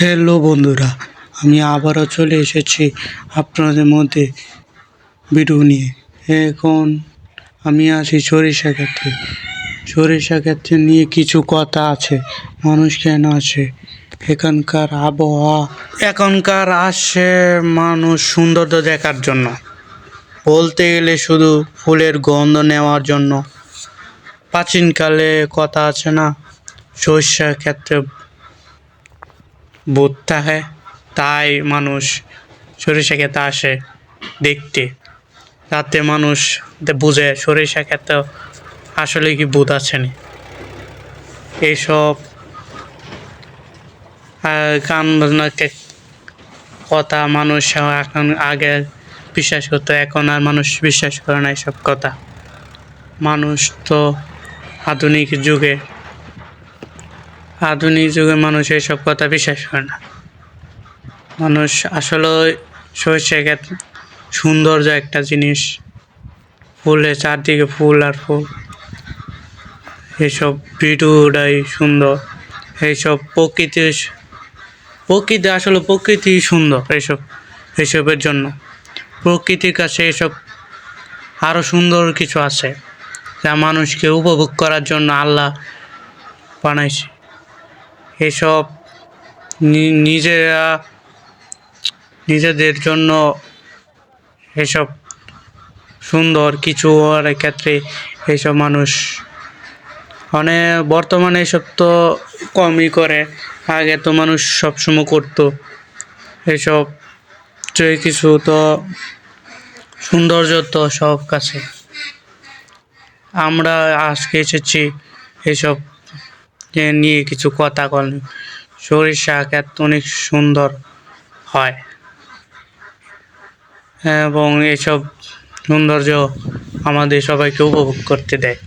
Hello বন্ধুরা, আমি আবারও চলে এসেছি আপনাদের মধ্যে ভিডিও নিয়ে। এখন আমি আছি সরিষা ক্ষেত্রে। সরিষা ক্ষেত্রে নিয়ে কিছু কথা আছে, মানুষ কেন আছে? এখানকার আবহাওয়া, এখনকার আসে মানুষ সৌন্দর্য দেখার জন্য। বলতে গেলে শুধু ফুলের গন্ধ নেওয়ার জন্য। প্রাচীনকালে কথা আছে না, সরিষা ক্ষেত্রে ভূত থাকে তাই মানুষ সরিষা ক্ষেতে আসে দেখতে। তাতে মানুষ বুঝে সরিষা ক্ষেতে আসলে কি ভূত আছেনি এইসব আহ, গান বাজনাকে কথা মানুষ এখন আগে বিশ্বাস করতো এখন আর মানুষ বিশ্বাস করে না এইসব কথা। মানুষ তো আধুনিক যুগে আধুনিক যুগে মানুষ এইসব কথা বিশ্বাস করে না। মানুষ আসলে সরষে ক্ষেত সৌন্দর্য একটা জিনিস। ফুলে চারদিকে ফুল আর ফুল। এইসব ভিডিওটাই সুন্দর। এইসব প্রকৃতি প্রকৃতি আসলে প্রকৃতি সুন্দর এইসব, এইসবের জন্য। প্রকৃতির কাছে এসব আরও সুন্দর কিছু আছে যা মানুষকে উপভোগ করার জন্য আল্লাহ বানাইছে। এসব নিজেরা নিজেদের জন্য এসব সুন্দর কিছু হওয়ার ক্ষেত্রে এইসব মানুষ মানে বর্তমানে এসব তো কমই করে। আগে তো মানুষ সবসময় করতো। এসব যে কিছু তো সৌন্দর্য তো সব কাছে। আমরা আজকে এসেছি এসব নিয়ে কিছু কথা বল। শাক এত অনেক সুন্দর হয়। এবং এসব সৌন্দর্য আমাদের সবাইকে উপভোগ করতে দেয়।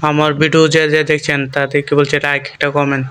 আমার ভিডিও যে যে দেখছেন তাদেরকে বলছে লাইক একটা কমেন্ট